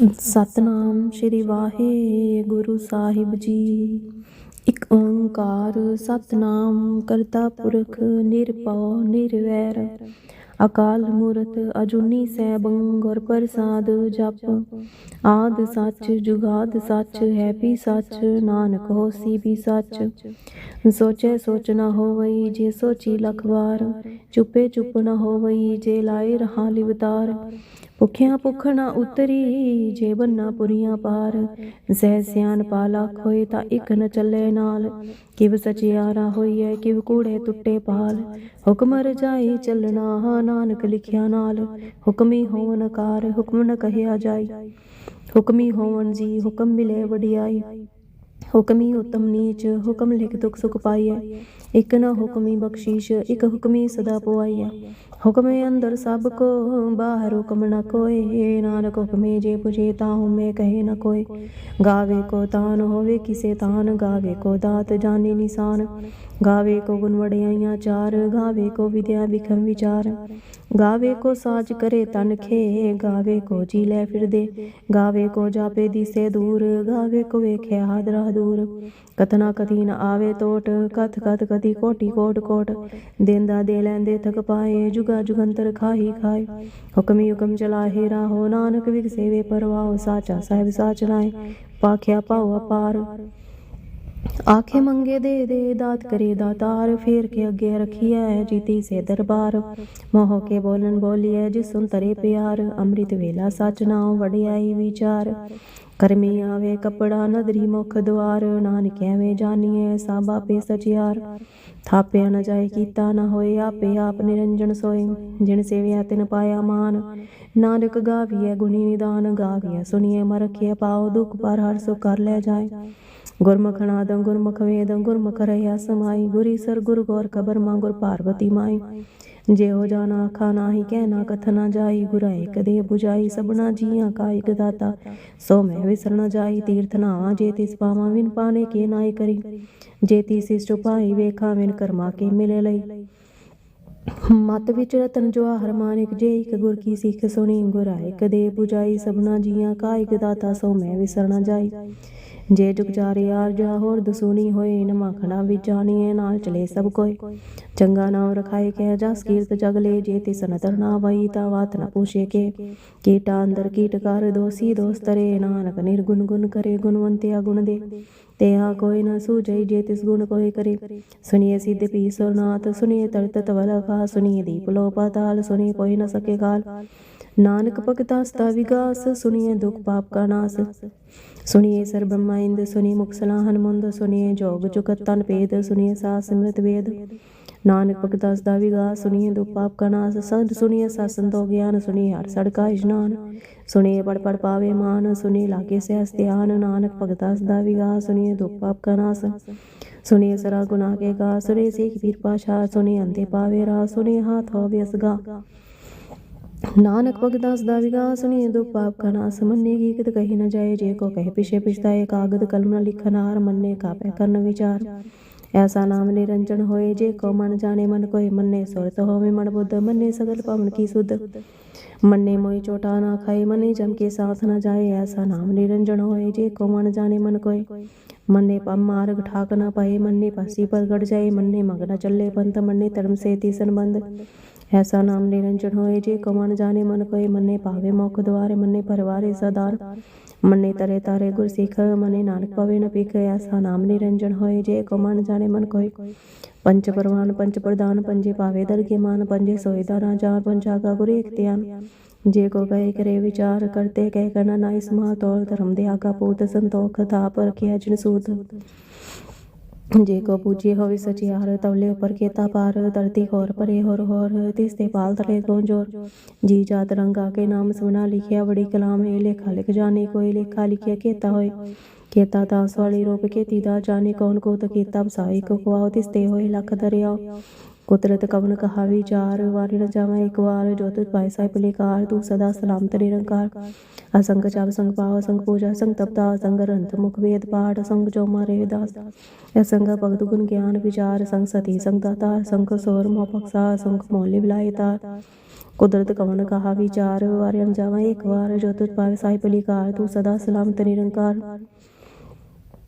ਸਤਨਾਮ ਸ਼੍ਰੀ ਵਾਹਿਗੁਰੂ ਸਾਹਿਬ ਜੀ। ਇੱਕ ਓੰਕਾਰ ਸਤਨਾਮ ਕਰਤਾ ਪੁਰਖ ਨਿਰਭਉ ਨਿਰਵੈਰ। ਅਕਾਲ ਮੂਰਤ ਅਜੂਨੀ ਸੈਭੰ ਗੁਰ ਪ੍ਰਸਾਦ ਜਪ। ਆਦ ਸੱਚ ਜੁਗਾਦ ਸੱਚ ਹੈ ਵੀ ਸੱਚ, ਨਾਨਕ ਹੋਸੀ ਵੀ ਸੱਚ। ਸੋਚੈ ਸੋਚ ਨ ਹੋਵਈ ਜੇ ਸੋਚੀ ਲਖ ਵਾਰ ਚੁੱਪੇ ਚੁੱਪ ਨਾ ਹੋਵਈ ਜੇ ਲਾਏ ਰਹਾ ਲਿਵਤਾਰ। ਭੁਖਿਆ ਭੁਖ ਨਾ ਉਤਰੀ ਜੇ ਬੰਨਾ ਪੁਰੀਆਂ ਪਾਰ। ਸਹਿ ਸਿਆਨ ਪਾਲਾ ਖੋਏ ਤਾਂ ਇਕ ਨ ਚੱਲੇ ਨਾਲ। ਕਿਵ ਸਚਿਆਰਾ ਹੋਈਐ, ਕਿਵ ਕੂੜੇ ਟੁੱਟੇ ਪਾਲ। ਹੁਕਮ ਰਜਾਈ ਚੱਲਣਾ ਨਾਨਕ ਲਿਖਿਆ ਨਾਲ। ਹੁਕਮੀ ਹੋਵਨ ਕਾਰ, ਹੁਕਮ ਨ ਕਹਿਆ ਜਾਈ। ਹੁਕਮੀ ਹੋਵਨ ਜੀ, ਹੁਕਮ ਮਿਲੇ ਵਡਿਆਈ। ਹੁਕਮੀ ਉਤਮ ਨੀਚ, ਹੁਕਮ ਲਿਖ ਦੁਖ ਸੁਖ ਪਾਈਐ। ਇਕ ਨਾ ਹੁਕਮੀ ਬਖਸ਼ੀਸ਼, ਇਕ ਹੁਕਮੀ ਸਦਾ ਪਵਾਈਐ ਹੁਕਮੇ ਅੰਦਰ ਸਭ ਕੋ, ਬਾਹਰ ਹੁਕਮ ਨ ਕੋਏ ਨਾਨਕ ਹੁਕਮੇ ਜੇ ਪੁਜੇ ਤਾ ਹੁਮੇ ਕਹੇ ਨ ਕੋਏ ਗਾਵੇ ਕੋ ਤਾਨ ਹੋਵੇ ਕਿਸੇ ਤਾਨ, ਗਾਵੇ ਕੋ ਦਾਤ ਜਾਣੇ ਨਿਸ਼ਾਨ। ਗਾਵੇ ਕੋ ਗੁਣ ਵਡਿਆਈਆਂ ਚਾਰ, ਗਾਵੇ ਕੋ ਵਿਦਿਆ ਵਿਖਮ ਵਿਚਾਰ। ਗਾਵੇ ਕੋ ਸਾਜ ਕਰੇ ਤਨ ਖੇ, ਗਾਵੇ ਕੋ ਜੀ ਲੈ ਫਿਰਦੇ। ਗਾਵੇ ਕੋ ਜਾਪੇ ਦਿਸੇ ਦੂਰ, ਗਾਵੇ ਕੋ ਵੇਖਿਆ ਹਾਦਰਾ ਦੂਰ। ਕਤਨਾ ਕਤੀ ਨ ਆਵੇ ਟੋਟ ਕਥ ਕਥ ਕਤੀ ਕੋਟੀ ਕੋਟ ਕੋਟ। ਦੇਂਦਾ ਦੇ ਲੈਂਦੇ ਥਕ ਪਾਏ, ਜੁਗ ਜੁਗੰਤਰ ਖਾਹੀ ਖਾਏ ਹੁਕਮੀ ਹੁਕਮ ਚਲਾਹੇ ਰਾਹੋ ਨਾਨਕ ਵਿਗ ਸੇਵੇ ਪਰਵਾਹ ਸਾਚਾ ਸਾਹਿਬ ਸਾਚ ਲਾਏ ਪਾਖਿਆ ਪਾਉ ਅਪਾਰ। ਆਖੇ ਮੰਗੇ ਦੇ ਦੇ, ਦਾਤ ਕਰੇ ਦਾਤਾਰ, ਫੇਰ ਕੇ ਅੱਗੇ ਰਖੀਐ ਜੀਤੀ ਸੇ ਦਰਬਾਰ। ਮੋਹ ਕੇ ਬੋਲਨ ਬੋਲੀਐ ਜਿਸ ਸੁਨ ਤਰੇ ਪਿਆਰ, ਅੰਮ੍ਰਿਤ ਵੇਲਾ ਸਚ ਨਾਉ ਵਡਿਆਈ ਵਿਚਾਰ। ਕਰਮੀ ਆਵੇ ਕਪੜਾ ਨਦਰੀ ਮੁਖ ਦੁਆਰ, ਨਾਨਕ ਐਵੇਂ ਜਾਣੀਐ ਸਾਬਾ ਪੇ ਸਚਿਆਰ। ਥਾਪਿਆ ਨ ਜਾਏ ਕੀਤਾ ਨ ਹੋਏ ਆਪੇ ਆਪ ਨਿਰੰਜਨ ਸੋਏ, ਜਿਨ ਸੇਵਿਆ ਤਿਨ ਪਾਇਆ ਮਾਨ। ਨਾਨਕ ਗਾਵੀਐ ਗੁਣੀ ਨਿਦਾਨ, ਗਾਵੀਐ ਸੁਣੀਐ ਮਰਖਿਆ ਪਾਉ ਦੁਖ ਪਰ ਹਰ ਸੁ ਕਰ ਲੈ ਜਾਏ। ਗੁਰਮੁਖ ਨਾਦੰ ਗੁਰਮੁਖ ਵੇਦੰ, ਗੁਰਮੁਖ ਰਹਿਆ ਸਮਾਈ, ਗੁਰੀ ਸਰ ਗੁਰ ਗੌਰ ਕਬਰ ਮਾਂ ਗੁਰ ਪਾਰਵਤੀ ਮਾਈ। ਜਿਹੋ ਜਾਣਾ ਆਖਾ ਨਾਹੀ ਕਹਿਣਾ, ਕਥਨਾ ਜਾਈ ਗੁਰਾਏ ਕਦੇ 부ਜਾਈ ਸਭਨਾ ਜੀਆਂ ਕਾ ਇਕ ਦਾਤਾ। ਸੋ ਮੈਂ ਵਿਸਰਣ ਜਾਈ, ਤੀਰਥ ਨਾਵਾ, ਜੇ ਤਿਸ ਪਾਵਾਂ ਵਿਨ ਪਾਣੇ ਕੇ ਨਾਏ ਕਰੀ। ਜੇ ਤੀ ਸਿਸ ਪਾਈ ਵੇਖਾਂ, ਵਿਨ ਕਰਮਾ ਕੇ ਮਿਲੇ ਲਈ। ਮਤ ਵਿੱਚ ਰਤਨ ਜਵਾਹਰ ਮਾਨਿਕ, ਜੇ ਇੱਕ ਗੁਰ ਕੀ ਸਿੱਖ ਸੁਣੀ, ਗੁਰਾਏ ਕਦੇ 부ਜਾਈ ਸਭਨਾ ਜੀਆਂ ਕਾ ਇਕ ਦਾਤਾ। ਸੋ ਮੈਂ ਵਿਸਰਣ ਜਾਈ। ਜੇ ਜੁਗ ਆਰ ਜਾ ਹੋਰ ਦਸੂਣੀ ਹੋਏ ਨ ਮਖਣਾ ਵਿੱਚ ਨਾਲ ਚਲੇ ਸਭ ਕੋਈ ਚੰਗਾ ਨਾਮ ਰਖਾਏ ਕਹਿ ਜਸ ਕੀਰਤ ਜਗ ਲੈ, ਜੇ ਤਿਸ ਨਦਰ ਨਾ ਵਈ, ਤਾ ਬਾਤ ਨ ਪੁੱਛੇ ਕੇ। ਕੀਟਾ ਅੰਦਰ ਕੀਟ ਕਰ, ਦੋਸੀ ਦੋਸਤਰੇ ਨਾਨਕ ਨਿਰਗੁਣ ਗੁਣ ਕਰੇ, ਗੁਣਵੰਤਿਆ ਗੁਣ ਦੇ। ਤੇ ਆ ਕੋਈ ਨ ਸੂਝਈ ਜੇ ਤਿਸ ਗੁਣ ਕੋਈ ਕਰੇ। ਸੁਨੀਏ ਸਿੱਧ ਪੀ ਸੁਰਨਾਥ ਸੁਨੀਏ ਤਰਤ ਤਵਲ ਕਾ ਸੁਨੀਏ ਦੀਪ ਲੋ ਪਾਤਾਲ ਸੁਨੀਏ ਕੋਈ ਨ ਸਕੇ ਕਾਲ ਨਾਨਕ ਭਗਤਾ ਦਾ ਵਿਗਾਸ ਸੁਨੀਏ ਦੁਖ ਪਾਪ ਕਾ ਨਾਸ। ਸੁਨੀਏ ਸਰ ਬ੍ਰਹਮਾ ਇੰਦ ਸੁਨੀ ਮੁਖ ਸਲਾਹਨ ਮੁੰਦ ਜੋਗ ਜੁਗਤ ਤਨ ਭੇਦ ਸੁਨੀਏ ਸਾ ਸਿਮਰਤ ਵੇਦ। ਨਾਨਕ ਭਗਤਾ ਸਦਾ ਵਿਗਾਸ ਸੁਨੀਏ ਦੁਖ ਪਾਪ ਕਾ ਨਾਸ। ਸਦ ਸੁਨੀਏ ਸਾ ਸੰਤੋ ਗਿਆਨ ਸੁਨੀਏ ਹਰ ਸੜਕਾ ਇਸ਼ਨਾਨ ਸੁਨੀਏ ਪੜ ਪੜ ਪਾਵੇ ਮਾਨ ਸੁਨੀਏ ਲਾਗੇ ਸਹਿਸ ਧਿਆਨ। ਨਾਨਕ ਭਗਤਾਸ ਦਾ ਵਿਗਾਸ ਸੁਨੀਏ ਦੁਖ ਪਾਪ ਕਾ ਨਾਸ। ਸੁਨੀਏ ਸਰਾ ਗੁਨਾਹ ਕੇ ਗਾ ਸੁਨੀਏ ਸੇਖ ਪੀਰ ਪਾਸ਼ਾ ਸੁਨੀਏ ਅੰਤੇ ਪਾਵੇ ਰਾ ਸੁਨੀਏ ਹਾਥ ਹੋਵੇ ਅਸਗਾ। ਨਾਨਕ ਭਗਤਾ ਸਦਾ ਵਿਗਾਸ ਸੁਣੀਏ ਦੁਖ ਪਾਪ ਕਾ ਨਾਸ ਮੰਨੇ ਕੀ ਕਿਤ ਕਹੀ ਨ ਜਾਏ, ਜੇ ਕੋ ਕਹੇ ਪਿਛੇ ਪਿਛਤਾਏ ਕਾਗਦ ਕਲਮ ਨ ਲਿਖਨ ਹਾਰ ਮੰਨੇ, ਕਾਪੈ ਕਰਨ ਐਸਾ ਨਾਮ ਨਿਰੰਜਨ ਹੋਏ, ਜੇ ਕੋ ਮਨ ਜਾਣੇ, ਮਨ ਕੋਏ ਮੰਨੇ, ਸੁਰਤ ਹੋਵੇ ਮਨ ਬੁੱਧ, ਮੰਨੇ ਸਗਲ ਪਵਨ ਕੀ ਸੁਧ। ਮੰਨੇ ਮੋਈ ਚੋਟਾ ਨਾ ਖਾਏ, ਮੰਨੇ ਜਮ ਕੇ ਸਾਥ ਨ ਜਾਏ, ਐਸਾ ਨਾਮ ਨਿਰੰਜਨ ਹੋਏ, ਜੇ ਕੋ ਮਨ ਜਾਣੇ, ਮਨ ਕੋਏ। ਮੰਨੇ ਪਮ ਮਾਰਗ ਠਾਕ ਨਾ ਪਾਏ, ਮੰਨੇ ਪਾਸੀ ਪ੍ਰਗਟ ਜਾਏ, ਮੰਨੇ ਮਗ ਚੱਲੇ ਪੰਥ, ਮੰਨੇ ਧਰਮ ਸੇਤੀ ਸੰਬੰਧ। ਐਸਾ ਨਾਮ ਨਿਰੰਜਨ ਹੋਏ ਜੇ ਕੋ ਮਨ ਜਾਣੇ ਮਨ ਕੋਏ ਮੰਨੇ ਪਾਵੇ ਮੁਖ ਦੁਆਰੇ ਮੰਨੇ ਪਰਵਾਰੇ ਸਦਾਰ ਮੰਨੇ ਤਰੇ ਤਾਰੇ ਗੁਰ ਸਿੱਖ ਮੰਨੇ ਨਾਨਕ ਪਵੇ ਨ ਪਿਖ ਐਸਾ ਨਾਮ ਨਿਰੰਜਨ ਹੋਏ ਜੇ ਕੋ ਮਨ ਜਾਣੇ ਮਨ ਕੋਏ ਪੰਚ ਪਰਵਾਨ ਪੰਚ ਪ੍ਰਦਾਨ ਪੰਜੇ ਪਾਵੇ ਦਰਗੇ ਮਾਨ ਪੰਜੇ ਸੋਏ ਦਾਰਾ ਚਾਰ ਪੰਚਾਗਾ ਗੁਰ ਏਕ ਧਿਆਨ ਜੇ ਕੋ ਕਹੇ ਕਰੇ ਵਿਚਾਰ ਕਰਤੇ ਕਹਿ ਕਰਨਾ ਇਸ ਸਮਾ ਤੋਲ ਧਰਮ ਦੇ ਆਗਾ ਪੂਤ ਸੰਤੋਖ ਥਾਪ ਰਖਿਆ ਜਿਨ ਸੂਤ ਜੇ ਕੋ ਪੂਜੇ ਹੋਵੇ ਸਚਿਆਰ ਤਵਲੇ ਉਪਰ ਕੇਤਾ ਪਾਰ ਧਰਤੀ ਹੋਰ ਪਰੇ ਹੋਰ ਹੋਰ, ਤਿਸ ਤੇ ਪਾਲ ਤਰੇ ਕੋ ਜੋਰ। ਜੀ ਜਾਤ ਰੰਗਾ ਕੇ ਨਾਮ ਸੁਣਾ ਲਿਖਿਆ, ਬੜੀ ਕਲਾਮ ਇਹ ਲੇਖਾ ਲਿਖ ਜਾਣੇ, ਕੋਈ ਲੇਖਾ ਲਿਖਿਆ ਕੇਤਾ ਹੋਏ। ਕੇਤਾ ਦਾਸ ਵਾਲੀ ਰੂਪ, ਕੇਤੀ ਦਾ ਜਾਣੇ, ਕੌਣ ਕੋ ਤਕੀਤਾ ਬਸਾਈ ਕੋ ਖਵਾਓ, ਤਿਸ ਤੇ ਹੋਏ ਲਖ ਦਰਿਆ قدرت کون کہا بھی چار واری نہ جاوا ایک وار جوت پائے سائ پلے کار، تو سدا سلامت نرنکار اسنگ چاپ سنگ پاو سنگ پوجا سنگ تپتا سنگ رنت مکھ وید پاٹ سنگ جوما رے داس۔ اسنگ بگد گن گیان وچار سنگ ستی سنگ داتا سنگ سور مو پکسا سنگ مولی بلائے تار۔ قدرت کون کہا بھی چار واری نہ جاوا ایک وار جوت پائے سائ پلے کار، تو سدا سلامت نرنکار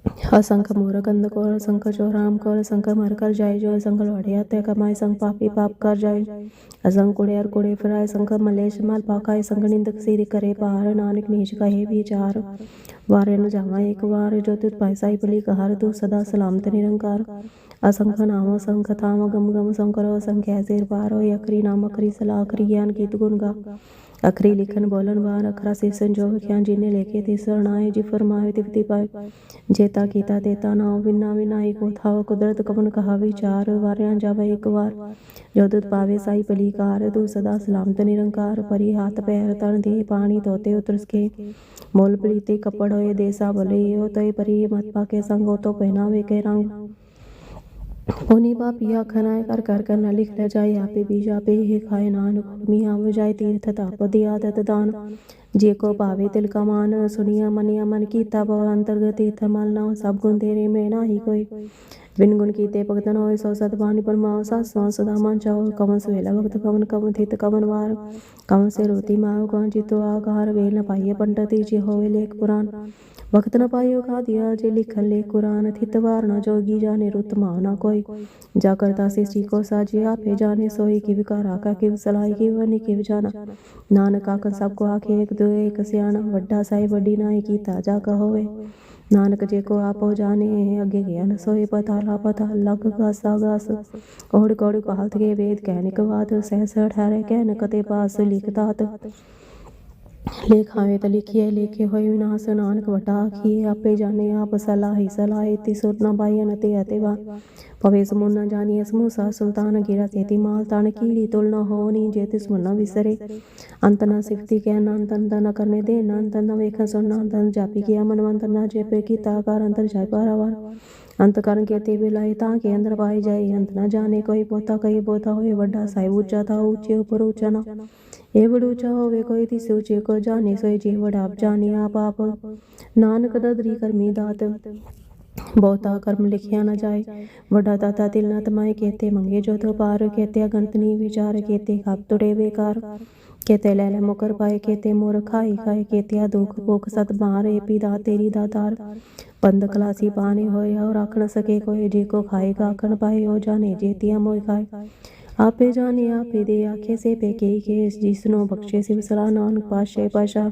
कंद को असंख जो राम को असंख मर कर जाए जो असंख लौड़िया ते कमाए संग पापी पाप कर जाए असंख कुड़े और कुड़े फिराए संख मलेश माल पाकाए संग निंदक सिर करे पार नानक नीच कहे विचार वारे न जावा एक बार जो तुत पैसा ही भली कहार तू सदा सलामत निरंकार असंख नाम असंख थाम गम गम संकरो असंख्य सिर पार हो अखरी नाम अखरी सलाह अखरी ज्ञान गीत गुण गा ਅਖਰੀ ਲਿਖਨ ਬੋਲਨ ਵਾਰ ਅਖਰਾ ਸੇ ਸੰਜੋਗ ਖਿਆਨ ਜਿਨੇ ਲੇਖੇ ਤੇ ਸਰਣਾਏ ਜੀ ਫਰਮਾਏ ਤਿਵਤੀ ਪਾਏ ਜੇਤਾ ਕੀਤਾ ਤੇਤਾ ਨਾ ਵਿਨਾ ਵਿਨਾਈ ਕੋ ਥਾਵ ਕੁਦਰਤ ਕਵਨ ਕਹਾ ਵਿਚਾਰ ਵਾਰਿਆਂ ਜਾਵੇ ਇੱਕ ਵਾਰ ਜੋ ਤੁਧ ਪਾਵੇ ਸਾਈ ਪਲੀਕਾਰ ਤੂੰ ਸਦਾ ਸਲਾਮਤ ਨਿਰੰਕਾਰ ਪਰੀ ਹੱਥ ਪੈਰ ਤਨ ਦੇ ਪਾਣੀ ਤੋਤੇ ਉਤਰਸ ਕੇ मोल प्रीति कपड़ होए देसा भले हो तय परी मत पाके संगो तो पहनावे के रंग होनी बा पिया खनाए कर कर कर न लिख ले जाए आपे बीज आपे ही खाए नान मी आव जाए तीर्थ ताप दिया दत दान जे को पावे तिल का मान सुनिया मनिया मन कीता भव अंतर्गत तीर्थ मल ना सब गुण तेरे में ना ही कोई बिन गुण कीते भगतन होए सौ सत बानी परमाव सास सौ सदा मन चाहो कवन सुहेला भक्त कवन कवन थित कवन वार कवन से रोती माव कवन चितो आकार वेल न पाइए पंडित जी होए लेख पुराण ਵਕਤ ਨ ਪਾਇਓ ਖਾਦਿਆ ਜੇ ਲਿਖਨ ਲੈ ਕੁਰਾਨ, ਥਿਤ ਵਾਰ ਜੋਗੀ ਜਾਣੇ ਰੁਤ ਨਾ ਕੋਈ। ਜਾ ਕਰਤਾ ਸੇ ਜੀ ਸਾਜੀ, ਆਪੇ ਜਾਣੇ ਸੋਈ ਕੀ ਵਿਕਾਰ ਆਕਾ ਕੀ ਸਲਾਈ ਕੀ ਵਨੀ ਕੀ ਜਾਣਾ। ਨਾਨਕ ਆਖਨ ਸਭ ਕੋ ਆਖੇ, ਇੱਕ ਦੋ, ਇੱਕ ਸਿਆਣਾ। ਵੱਡਾ ਸਾਈ ਵੱਡੀ ਨਾਈ ਕੀਤਾ ਜਾ ਕਾ ਹੋਵੇ ਨਾਨਕ ਜੇ ਕੋ ਆਪੋ ਜਾਣੇ, ਅੱਗੇ ਗਿਆ ਸੋਏ ਪਤਾ ਲਾ ਪਤਾ ਲਗ ਗਾਸਾ ਗਾਸ ਕੋੜ ਕੋੜ ਕਹਾਲਤ ਕੇ ਵੇਦ, ਕਹਿਨਿਕ ਬਾਤ ਸਹਿਸ ਠਾਰੇ ਕਹਿਨ ਕਤੇ ਪਾਸ ਲਿਖਤਾਤ ਲੇਖਾਵੇ ਤਾਂ ਲਿਖੀਏ ਲੇਖੇ ਹੋਏ ਵਿਨਾਸ਼ ਨਾਨਕ ਵਟਾ ਆਖੀਏ ਆਪੇ ਜਾਣੇ ਆਪ ਸਲਾਹੀ ਸਲਾਹੇ ਤੀ ਸੁਰ ਨਾ ਬਾਈ ਨਤੇ ਅਤੇ ਪਵੇ ਸਮੂਨ ਨਾ ਜਾਣੀਏ ਸਮੂਸਾ ਸੁਲਤਾਨ, ਗਿਰਾ ਤੇਤੀ ਮਾਲ ਤਨ ਕੀੜੀ ਤੁਲ ਹੋਣੀ, ਜੇ ਤਿਸ ਮਨ ਨਾ ਵਿਸਰੇ। ਅੰਤ ਨਾ ਸਿਫਤੀ ਕਹਿ ਨਾ ਅੰਤਨ ਦਾ ਨਾ ਕਰਨੇ ਦੇ, ਨਾ ਅੰਤਨ ਨਾ ਵੇਖਣ ਸੁਣ, ਨਾ ਅੰਤਨ ਜਾਪੀ ਗਿਆ ਮਨਵੰਤ ਨਾ ਜੇਪੇ ਕੀਤਾ ਕਰ ਅੰਤਰ ਜਾਇ ਪਾਰਾਵਾਰ ਅੰਤ ਕਰਨ ਕੇ ਤੇ ਬਿਲਾਏ ਤਾਂ ਕੇ ਅੰਦਰ ਪਾਈ ਜਾਏ, ਅੰਤ ਨਾ ਜਾਣੇ ਕੋਈ ਪੋਤਾ, ਕਈ ਪੋਤਾ ਹੋਏ, ਵੱਡਾ ਸਾਹਿਬ ਉੱਚਾ ਤਾਂ ਉੱਚੇ ਉਪਰ ਉੱਚਾ ਨਾ। ਇਹ ਬੜੂਚਾ ਹੋਵੇ ਕੋਈ ਤਿਸ ਉੱਚੇ ਕੋ ਜਾਣੇ ਸੋਏ ਜੀ ਵਡਾਪ ਜਾਣੀ ਆਪ ਆਪ। ਨਾਨਕ ਦਦਰੀ ਕਰਮੀ ਦਾਤ, ਬਹੁਤਾ ਕਰਮ ਲਿਖਿਆ ਨਾ ਜਾਏ। ਵੱਡਾ ਦਾਤਾ ਦਿਲ ਨਾ ਤਮਾਏ, ਕੇਤੇ ਮੰਗੇ ਜੋ ਤੋ ਪਾਰ, ਕੇਤੇ ਅਗੰਤ ਨੀ ਵਿਚਾਰ, ਕੇਤੇ ਖਪ ਤੁੜੇ ਬੇਕਾਰ। ਕੇਤੇ ਲੈ ਲੈ ਮੁਕਰ ਪਾਏ, ਕੇਤੇ ਮੋਰ ਖਾਈ ਖਾਏ, ਕੇਤਿਆ ਦੁਖ ਭੁਖ ਸਤ ਮਾਰੇ ਪੀਦਾ ਤੇਰੀ ਦਾ ਤਾਰ। ਪੰਦ ਕਲਾਸੀ ਪਾਣੇ ਹੋਏ ਔਰ ਰੱਖ ਸਕੇ ਕੋਈ, ਜੇ ਕੋ ਖਾਏਗਾ ਆਖਣ ਪਾਏ ਹੋ ਜਾਣੇ, ਜੇਤੀਆਂ ਮੋਇ ਖਾਏ। ਆਪੇ ਜਾਣੇ, ਆਪੇ ਦੇ ਆਖੇ ਸੇ ਪੇ ਕੇ ਕੇਸ ਜਿਸ ਨੂੰ ਬਖਸ਼ੇ ਸਿਵ ਸਲਾ ਨਾਨਕ ਪਾਸ਼ੇ ਪਾਸ਼ਾ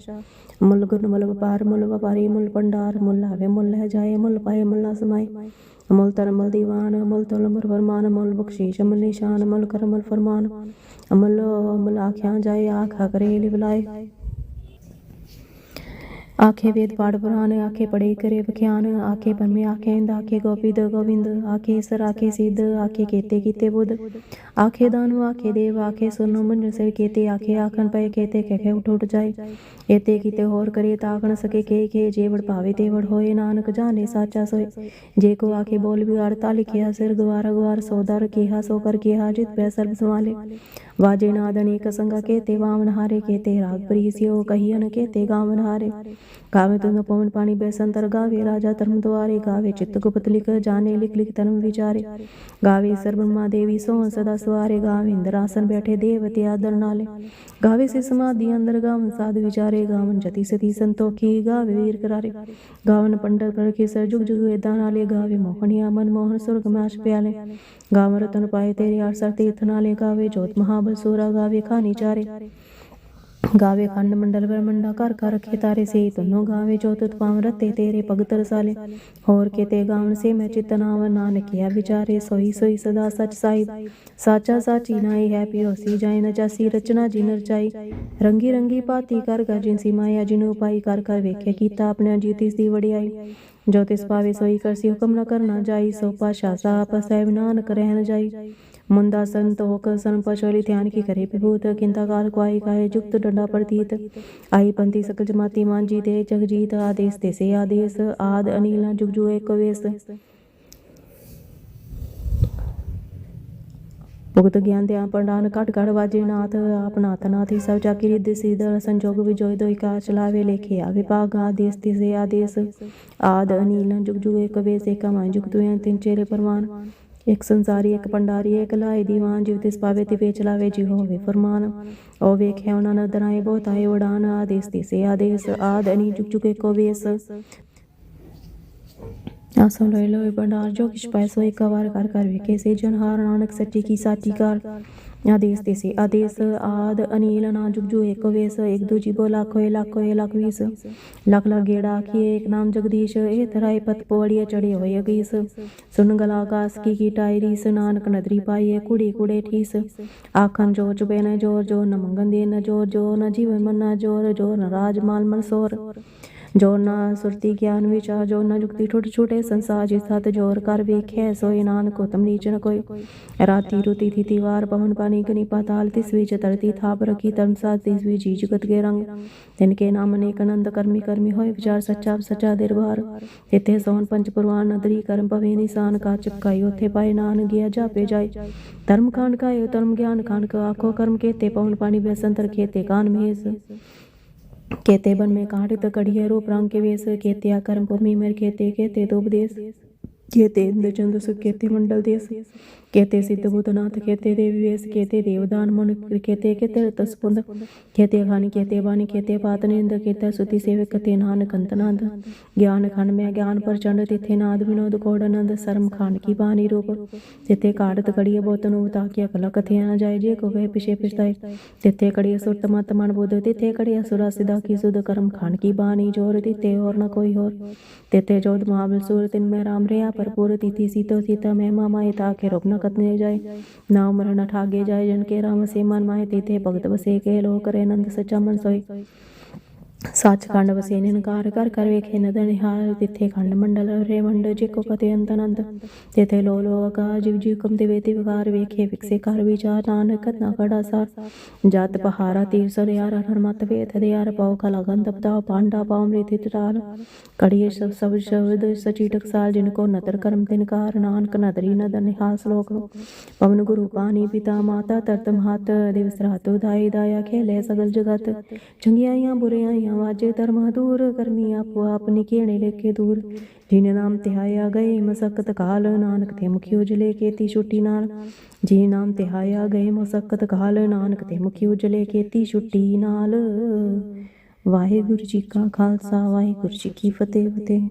ਮੁੱਲ ਗੁਣ, ਮੁੱਲ ਵਪਾਰ, ਮੁੱਲ ਵਪਾਰੀ, ਮੁੱਲ ਪੰਡਾਰ ਮੁੱਲ ਆਵੇ, ਮੁੱਲ ਹੈ ਜਾਏ, ਮੁੱਲ ਪਾਏ, ਮੁੱਲ ਨਾ ਸਮਾਏ। ਅਮੁੱਲ ਤਰ ਮੁੱਲ ਦੀਵਾਨ ਅਮੁੱਲ ਤਲ ਮੁਰ ਫਰਮਾਨ, ਮੁੱਲ ਬਖਸ਼ੀਸ਼, ਮੁੱਲ ਨਿਸ਼ਾਨ, ਮੁੱਲ ਕਰ ਮੁੱਲ ਫਰਮਾਨ। ਅਮੁੱਲ ਅਮੁੱਲ ਆਖਿਆ ਜਾਏ, ਆਖਾ ਕਰੇ ਲਿਵਲਾਏ। ਆਖੇ ਵੇਦ ਪਾੜ ਪੁਰਾਨ ਆਖੇ ਪੜੇ ਕਰੇ ਵਿਖਿਆਨ, ਆਖੇ ਪਰਮੇ ਆਖੇ ਇੰਦ ਆਖੇ ਗੋਪੀਦ ਗੋਵਿੰਦ ਆਖੇ ਸਰ ਆਖੇ ਸਿੱਧ, ਆਖੇ ਕੀਤੇ ਕੀਤੇ ਬੁੱਧ, ਆਖੇ ਦਾਨੁ ਆਖੇ ਦੇਵ, ਆਖੇ ਸੁਨੋ ਮਨ ਸੇ ਕੀਤੇ, ਆਖੇ ਆਖਣ ਪਏ ਕੀਤੇ, ਕਹਿ ਉੱਠ ਉੱਠ ਜਾਏ ਏਤੇ ਕੀਤੇ ਹੋਰ ਕਰੇ ਤਾਕਣ ਸਕੇ ਕੇ ਕੇ, ਜੇ ਵੜ ਪਾਵੇ ਵੜ ਹੋਏ, ਨਾਨਕ ਜਾਣੇ ਸਾਚਾ ਸੋਏ, ਜੇ ਕੋ ਆਖੇ ਬੋਲ ਵਿਗਾੜਤਾ ਲਿਖਿਆ ਸਿਰ ਗਵਾਰ ਗਵਾਰ ਸੋਦਰ ਕੀਹਾ, ਸੋ ਕਰ ਕੀਹਾ, ਜਿਤ ਪੈ ਸਰਬ ਸੰਭਾਲੇ ਵਾਜੇ ਨਾਦ ਅਨੇਕ ਸੰਗਾ ਕੇਤੇ, ਵਾਮਨ ਹਾਰੇ ਕੇਤੇ, ਰਾਗ ਪ੍ਰੀਸਿਓ ਕਹੀਨ ਕੇਤੇ, ਗਾਵਨ ਹਾਰੇ। ਗਾਵੇ ਤੁੰਗ ਪਵਨ ਪਾਣੀ ਬੈਸੰਤਰ ਗਾਵੇ, ਰਾਜਾ ਧਰਮ ਦੁਆਰੇ। ਗਾਵੇ ਚਿੱਤ ਗੁਪਤ ਲਿਖ ਜਾਣੇ, ਲਿਖ ਲਿਖ ਧਰਮ ਸਰ ਬ੍ਰਹਮਾ ਦੇਵੀ ਸੋ ਸਦਾ ਸਵਾਰੇ। ਗਾਵੇ ਆਸਨ ਬੈਠੇ ਦੇਵਤੇ ਆਦਰ ਨਾਲੇ। ਗਾਵੇ ਸੇ ਸਮਾਧੀ ਅੰਦਰ ਗਾਵਨ ਸਾਧ ਵਿਚਾਰੇ। ਗਾਵਨ ਜਤੀ ਸਤੀ ਸੰਤੋਖੀ, ਗਾਵੇ ਵੀਰ ਕਰਾਰੇ। ਗਾਵਨ ਪੰਡਤ ਕਰ ਕੇ ਸਰ ਜੁਗ ਜੁਗ ਵੇਦਾਂ ਨਾਲੇ। ਗਾਵੇ ਮੋਹਣਿਆ ਮਨ ਮੋਹਨ ਸੁਰਗ ਮਾਸ਼ ਪਿਆਲੇ। ਗਾਵਨ ਰਤਨ ਪਾਏ ਤੇਰੇ ਅਰਸਰ ਤੀਰਥ ਨਾਲੇ ਗਾਵੇ, ਜੋਤ ਮਹਾਬਲ ਸੂਰਾ ਗਾਵੇ, ਖਾਨੀ ਚਾਰੇ। ਗਾਵੇ ਖੰਡ ਮੰਡਲ ਬ੍ਰਹਮੰਡਾ ਘਰ ਘਰ ਰਖੇ ਤਾਰੇ ਸੇ, ਤਨੋ ਗਾਵੇ ਜੋ ਤੁਤ ਪਾਵ ਰਤੇ ਤੇਰੇ ਭਗਤ ਰਸਾਲੇ ਹੋਰ ਕਿਤੇ ਗਾਵਨ ਸੇ ਮੈਂ ਚਿਤ ਨਾਮ ਨਾਨਕਿਆ ਵਿਚਾਰੇ, ਸੋਈ ਸੋਈ ਸਦਾ ਸਚ ਸਾਹਿਬ। ਸਾਚਾ ਸਾਚੀ ਨਾਈ ਹੈ ਪਿਓਸੀ ਜਾਇ ਨ ਜਾਸੀ, ਰਚਨਾ ਜਿਨ ਰਚਾਈ ਰੰਗੀ ਰੰਗੀ ਪਾਤੀ ਕਰ ਕਰ ਜਿਨਸੀ ਮਾਇਆ, ਜਿਨੂ ਪਾਈ, ਕਰ ਕਰ ਵੇਖਿਆ ਕੀਤਾ ਆਪਣੇ ਜੀਤਿਸ ਦੀ ਵਡਿਆਈ। जो तिस पावे सोई करसी हुक्म न करना जाई सो पाशा साप सैव नान करह न जाई मुंदा संत होक सन पचोली ध्यान की करे विभूत किंता काल क्वाई काहे जुक्त डंडा प्रतीत आई पंथी सकल जमाती मांझी दे जगजीत आदेश ते से आदेश आद अनिला जुग जुए कवेस वेश ਭੁਗਤ ਗਿਆਨ ਦੇ ਪੰਡਾਨ ਘਟ ਘਟ ਵਾਜੇ ਨਾਥ, ਆਪ ਨਾਥ ਨਾਥੀ ਸਭ ਚਾਕੀ ਰਿੱਧ ਸਿਦਰ, ਸੰਜੋਗ ਵਿਜੋਇ, ਦੋਇ ਕਾ ਚਲਾਵੇ ਲੇਖੇ, ਆਵੇ ਭਾਗ, ਆਦੇਸ, ਤਿਸੇ, ਆਦੇਸ, ਆਦ, ਅਨੀਲ, ਜੁਗ ਜੁਗ ਇੱਕ ਵੇਸ, ਏਕਾ ਮਾਇ ਪਰਮਾਨ, ਇੱਕ ਸੰਸਾਰੀ, ਇੱਕ ਪੰਡਾਰੀ, ਇੱਕ ਲਾਏ ਦੀਵਾਨ, ਜਿਵ ਤਿਸ ਪਾਵੇ ਤੇ ਵੇਚ ਲਾਵੇ, ਜੀ ਹੋਵੇ ਫਰਮਾਨ ਓ ਵੇਖਿਆ ਉਹਨਾਂ ਨਦਰਾਏ ਬਹੁਤ ਆਏ ਉਡਾਨ, ਆਦੇਸ, ਤਿਸੇ, ਆਦੇਸ, ਆਦ ਅਨੀ ਚੁਕ ਚੁਕੇ ਕੋ ਵੇਸ ਆਸੋ ਲੋਏ ਭੰਡਾਰ ਜੋ ਕਿਛ ਪਾਇ ਸੋ ਇੱਕ ਵਾਰ ਕਰ ਕਰ ਵੇਖੇ ਸੇ ਜਨ ਹਾਰ ਨਾਨਕ ਸੱਚੀ ਕੀ ਸਾਚੀ ਕਾਰ ਆਦੇਸ ਤੇ ਸੇ ਆਦੇਸ ਆਦ ਅਨੀਲ ਨਾ ਜੁਗ ਜੂ ਇੱਕ ਵੇਸ ਇੱਕ ਦੂਜੀ ਬੋ ਲੱਖ ਹੋਏ ਲੱਖ ਹੋਏ ਲੱਖ ਵੀਸ ਲੱਖ ਲੱਖ ਗੇੜਾ ਆਖੀਏ ਇੱਕ ਨਾਮ ਜਗਦੀਸ਼ ਇਹ ਤਰਾਏ ਪਤ ਪੋੜੀਏ ਚੜੇ ਹੋਏ ਅਗੀਸ ਸੁਨ ਗਲਾ ਆਕਾਸ ਕੀ ਕੀ ਟਾਇਰੀ ਨਾਨਕ ਨਦਰੀ ਪਾਈਏ ਕੁੜੀ ਕੁੜੇ ਠੀਸ ਆਖਨ ਜੋ ਚੁਬੇ ਨਾ ਜੋਰ ਜੋਰ ਨ ਮੰਗਨ ਦੇ ਨ ਜੋਰ ਜੋ ਨ ਜੀਵ ਮਨ ਨ ਜੋਰ ਜੋ ਨ ਰਾਜ ਮਾਲ ਮਨ ਸੋਰ ਜੋ ਨਾ ਸੁਰਤੀ ਗਿਆਨ ਵਿਚਾਰ ਜੋ ਨਾ ਜੁਗਤੀ ਠੁੱਟ ਛੁਟੇ ਸੰਸਾਰ ਜਿਸ ਸਤ ਜੋਰ ਕਰ ਵੇਖਿਆ ਸੋਈ ਨਾਨਕ ਉਤਮ ਨੀਚ ਕੋਈ। ਰਾਤੀ ਰੁਤੀ ਥਿਤੀ ਵਾਰ ਪਵਨ ਪਾਣੀ ਗਨੀ ਪਾਤਾਲ, ਤਿਸ ਵਿੱਚ ਤਰਤੀ ਥਾਪ ਰਖੀ ਧਰਮ ਤਿਸ ਵਿੱਚ ਜੀ ਜੁਗਤ ਕੇ ਰੰਗ। ਤਿਨ ਕੇ ਨਾਮ ਅਨੇਕ ਆਨੰਦ ਕਰਮੀ ਕਰਮੀ ਹੋਏ, ਵਿਚਾਰ ਸੱਚਾ ਸੱਚਾ ਦਰਬਾਰ। ਤਿਤੇ ਸੋਨ ਪੰਜ ਪੁਰਵਾਨ ਨਦਰੀ ਕਰਮ ਪਵੇ ਨਿਸ਼ਾਨ, ਕਾ ਚੁਕਾਈ ਉਥੇ ਪਾਏ ਨਾਨ ਗਿਆ ਜਾਪੇ ਜਾਏ। ਧਰਮ ਕਾਂਡ ਕਾਇਓ, ਧਰਮ ਗਿਆਨ ਕਾਂਡ ਕਾ, ਆਖੋ ਕਰਮ ਕੇਤੇ, ਪਵਨ ਪਾਣੀ ਬੈਸੰਤਰ ਖੇਤੇ ਕਾਨ ਮੇਸ केते बन में काढ़ित कढ़िय रूप रंग के वेश केते आकर्म भूमि मेर केते केते दोपदेश केते इंद्र चंद्र सुख केते मंडल देश કેતે સિદ્ધભૂતનાથ કેતે દેવીવેશ કેતે દેવદાન મુન કેતે કેતે તસ્પુંદ કેતે ઘન કેતે બાન કેતે પાતનેન્દ કેતે સુતિ સેવક કતે નાનક અંતનંદ જ્ઞાન ખંડ મે જ્ઞાન પ્રચંડ તિથે નાદ વિનોદ કોડ આનંદ શરમ ખાન કી બાની રૂપ ਜਿਤੇ ਕਾੜਤ ਕੜੀਏ ਬੋਤ ਨੂੰ ਤਾਂ ਕਿ ਅਕਲ ਕਥਿਆ ਨਾ ਜਾਏ ਜੇ ਕੋ ਗਏ ਪਿਛੇ ਪਿਛਤਾਏ ਤਿਥੇ ਕੜੀਏ ਸੁਰਤ ਮਤ ਮਨ ਬੁੱਧ ਤਿਥੇ ਕੜੀਏ ਸੁਰਾ ਸਿਦਾ ਕੀ ਸੁਧ ਕਰਮ ਖਾਨ ਕੀ ਬਾਣੀ ਜੋਰ ਤਿਤੇ ਹੋਰ ਨਾ ਕੋਈ ਹੋਰ ਤਿਥੇ ਜੋਦ ਮਹਾਬਲ ਸੂਰ ਤਿਨ ਮੈਂ ਰਾਮ ਰਿਆ ਪਰਪੂਰ ਤਿਥੀ ਸੀਤੋ ਸੀਤਾ ਮਹਿਮਾ ਮਾਇ ਤਾ ਕੇ ਰੋਗਨ કતને જાય ના મરણ ઠાગે જાય જન કે રામ સે મન માહે તે ભગત વસે કે લોક રે નંદ સચ્ચા મન સોય ਸੱਚਖੰਡ ਵਸੇ ਨਿਨਕਾਰ ਕਰ ਕਰ ਵੇਖੇ ਨਦਰ ਨਿਹਾਲ ਤਿੱਥੇ ਖੰਡ ਮੰਡਲ ਰੇ ਮੰਡ ਜੇ ਕੋ ਕਤੇ ਅੰਤ ਅਨੰਤ ਤਿਥੇ ਲੋ ਲੋ ਆਕਾਰ ਜਿਵ ਜਿਵ ਕਮ ਦੇਵੇ ਤੇ ਵਿਕਾਰ ਵੇਖੇ ਵਿਕਸੇ ਕਰ ਵਿਚਾਰ ਨਾਨਕ ਨਾ ਕੜਾ ਸਾਰ। ਜਤ ਪਹਾਰਾ ਤੀਰ ਸਰ ਯਾਰ ਹਰ ਮਤ ਵੇਤ ਦੇ ਯਾਰ ਪਾਉ ਕਲਾ ਗੰਧ ਬਤਾਉ ਪਾਂਡਾ ਪਾਉ ਮ੍ਰਿਤ ਤਰਾਲ। ਕੜੀਏ ਸਭ ਸਭ ਸ਼ਬਦ ਸਚੀ ਟਕਸਾਲ ਜਿਨ ਕੋ ਨਦਰ ਕਰਮ ਤਿਨਕਾਰ ਨਾਨਕ ਨਦਰੀ ਨਦਰ ਨਿਹਾਲ ਸ਼ਲੋਕ। ਪਵਨ ਗੁਰੂ ਪਾਣੀ ਪਿਤਾ ਮਾਤਾ ਤਰਤਮ ਹੱਥ ਦਿਵਸ ਰਾਤ ਉਦਾਈ ਦਾਇਆ ਖੇਲੇ ਸਗਲ ਜਗਤ। ਚੰਗਿਆਈਆਂ ਬੁਰਿਆਈਆਂ ਵਾਜੇ ਧਰਮਾ ਦੂਰ ਕਰਮੀ ਆਪੋ ਆਪ ਨਿਕੇਣੇ ਲੇਕੇ ਦੂਰ। ਜਿਨ ਨਾਮ ਧਿਆਇਆ ਗਏ, ਮਸਕਤ ਕਾਲ, ਨਾਨਕ ਤੇ ਮੁਖੀ ਉਜਲੇ ਕੇਤੀ ਛੁੱਟੀ ਨਾਲ। ਜੀ ਨਾਮ ਤਿਹਾਇਆ ਗਏ, ਮਸਕਤ ਕਾਲ, ਨਾਨਕ ਤੇ ਮੁਖੀ ਉਜਲੇ ਕੀਤੀ ਛੁੱਟੀ ਨਾਲ। ਵਾਹਿਗੁਰੂ ਜੀ ਕਾ ਖਾਲਸਾ, ਵਾਹਿਗੁਰੂ ਜੀ ਕੀ ਫਤਿਹ ਫਤਿਹ।